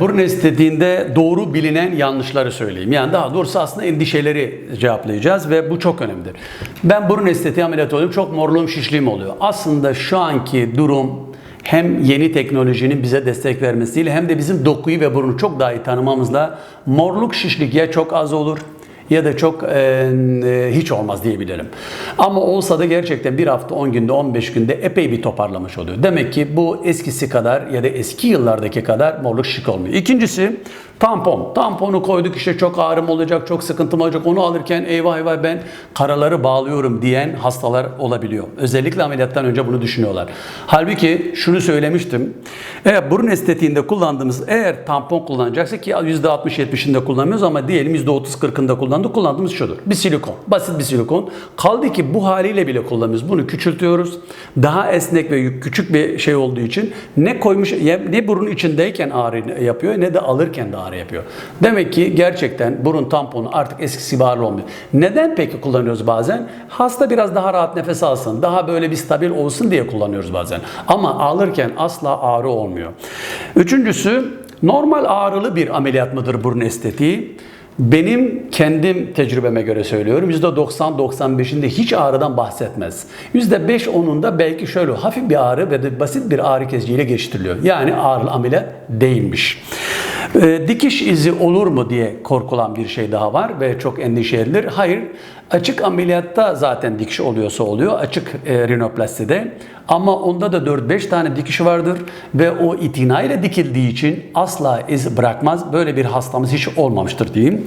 Burun estetiğinde doğru bilinen yanlışları söyleyeyim. Yani daha doğrusu aslında endişeleri cevaplayacağız ve bu çok önemlidir. Ben burun estetiği ameliyatı oluyorum. Çok morluğum şişliğim oluyor. Aslında şu anki durum hem yeni teknolojinin bize destek vermesiyle hem de bizim dokuyu ve burnu çok daha iyi tanımamızla morluk şişlik ya çok az olur ya da çok e, e, hiç olmaz diyebilirim. Ama olsa da gerçekten bir hafta 10 günde 15 günde epey bir toparlamış oluyor. Demek ki bu eskisi kadar ya da eski yıllardaki kadar morluk şık olmuyor. İkincisi tampon. Tamponu koyduk işte çok ağrım olacak, çok sıkıntım olacak. Onu alırken eyvah eyvah ben karaları bağlıyorum diyen hastalar olabiliyor. Özellikle ameliyattan önce bunu düşünüyorlar. Halbuki şunu söylemiştim. Eğer burun estetiğinde kullandığımız eğer tampon kullanacaksak ki %60-70'inde kullanmıyoruz ama diyelim %30-40'ında kullandık. Kullandığımız şudur. Bir silikon. Basit bir silikon. Kaldı ki bu haliyle bile kullanıyoruz. Bunu küçültüyoruz. Daha esnek ve küçük bir şey olduğu için ne koymuş ne burun içindeyken ağrı yapıyor ne de alırken de ağrı yapıyor. Demek ki gerçekten burun tamponu artık eskisi gibi olmuyor. Neden peki kullanıyoruz bazen? Hasta biraz daha rahat nefes alsın, daha böyle bir stabil olsun diye kullanıyoruz bazen. Ama ağlarken asla ağrı olmuyor. Üçüncüsü normal ağrılı bir ameliyat mıdır burun estetiği? Benim kendim tecrübeme göre söylüyorum. %90-95'inde hiç ağrıdan bahsetmez. %5-10'unda belki şöyle hafif bir ağrı ve de basit bir ağrı kesiciyle geçiştiriliyor. Yani ağrılı ameliyat değilmiş. Ee, dikiş izi olur mu diye korkulan bir şey daha var ve çok endişe edilir. Hayır, açık ameliyatta zaten dikiş oluyorsa oluyor. Açık e, rinoplastide. Ama onda da 4-5 tane dikişi vardır ve o itinayla dikildiği için asla iz bırakmaz. Böyle bir hastamız hiç olmamıştır diyeyim.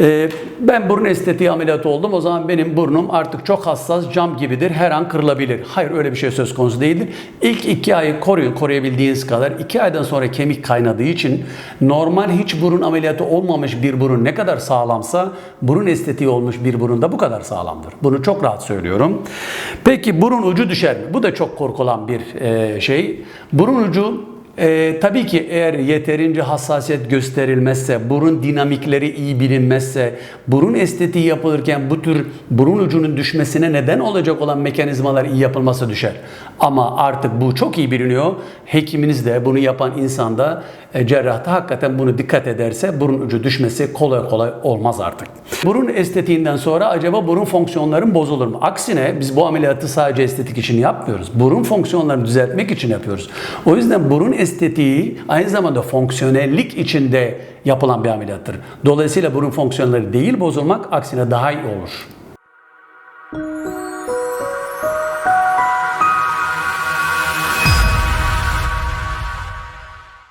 Ee, ben burun estetiği ameliyatı oldum. O zaman benim burnum artık çok hassas, cam gibidir. Her an kırılabilir. Hayır öyle bir şey söz konusu değildir. İlk iki ayı koruyun, koruyabildiğiniz kadar. iki aydan sonra kemik kaynadığı için normal hiç burun ameliyatı olmamış bir burun ne kadar sağlamsa burun estetiği olmuş bir burun da bu kadar sağlamdır. Bunu çok rahat söylüyorum. Peki burun ucu düşer mi? Bu da çok korkulan bir e, şey. Burun ucu e, tabii ki eğer yeterince hassasiyet gösterilmezse, burun dinamikleri iyi bilinmezse, burun estetiği yapılırken bu tür burun ucunun düşmesine neden olacak olan mekanizmalar iyi yapılması düşer. Ama artık bu çok iyi biliniyor. Hekiminiz de bunu yapan insan da e, cerrah da hakikaten bunu dikkat ederse burun ucu düşmesi kolay kolay olmaz artık. Burun estetiğinden sonra acaba burun fonksiyonların bozulur mu? Aksine biz bu ameliyatı sadece estetik için yapmıyoruz. Burun fonksiyonlarını düzeltmek için yapıyoruz. O yüzden burun estetiği aynı zamanda fonksiyonellik içinde yapılan bir ameliyattır. Dolayısıyla burun fonksiyonları değil bozulmak aksine daha iyi olur.